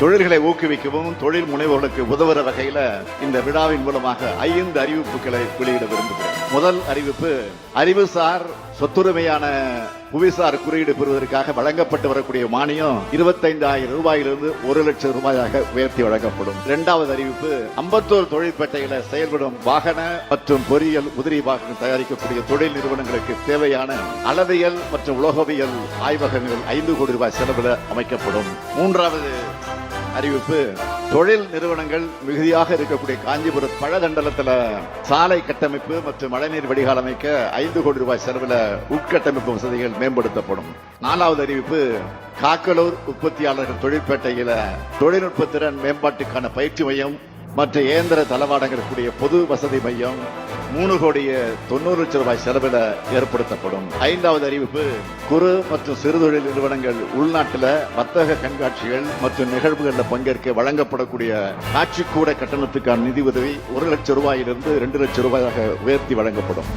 தொழில்களை ஊக்குவிக்கவும் தொழில் முனைவோர்களுக்கு உதவுற வகையில இந்த விழாவின் மூலமாக ஐந்து அறிவிப்புகளை வெளியிட விரும்புகிறேன். முதல் அறிவிப்பு அறிவுசார் சொத்துரிமையான புவிசார் குறியீடு பெறுவதற்காக வழங்கப்பட்டு வரக்கூடிய மானியம் இருபத்தைந்தாயிரம் ரூபாயிலிருந்து ஒரு லட்சம் ரூபாயாக உயர்த்தி வழங்கப்படும். இரண்டாவது அறிவிப்பு அம்பத்தூர் தொழிற்பேட்டையில செயல்படும் வாகன மற்றும் பொறியியல் உதிரி வாகனம் தயாரிக்கக்கூடிய தொழில் நிறுவனங்களுக்கு தேவையான அளவியல் மற்றும் உலோகவியல் ஆய்வகங்கள் ஐந்து கோடி ரூபாய் செலவில் அமைக்கப்படும். மூன்றாவது அறிவிப்பு தொழில் நிறுவனங்கள் மிகுதியாக இருக்கக்கூடிய காஞ்சிபுரம் பழதண்டலத்தில் சாலை கட்டமைப்பு மற்றும் மழைநீர் வடிகால் அமைக்க ஐந்து கோடி ரூபாய் செலவில் உட்கட்டமைப்பு வசதிகள் மேம்படுத்தப்படும். நாலாவது அறிவிப்பு காக்கலூர் உற்பத்தியாளர்கள் தொழிற்பேட்டையில் தொழில்நுட்ப திறன் மேம்பாட்டுக்கான பயிற்சி மையம் மற்ற இயந்திர தளவாடங்கள் கூடிய பொது வசதி மையம் மூணு கோடிய தொண்ணூறு லட்சம் ரூபாய் செலவில் ஏற்படுத்தப்படும். ஐந்தாவது அறிவிப்பு குறு மற்றும் சிறுதொழில் நிறுவனங்கள் உள்நாட்டில் வர்த்தக கண்காட்சிகள் மற்றும் நிகழ்வுகளில் பங்கேற்க வழங்கப்படக்கூடிய காட்சிக்கூட கட்டணத்துக்கான நிதி உதவி ஒரு லட்சம் ரூபாயிலிருந்து ரெண்டு லட்சம் ரூபாயாக உயர்த்தி வழங்கப்படும்.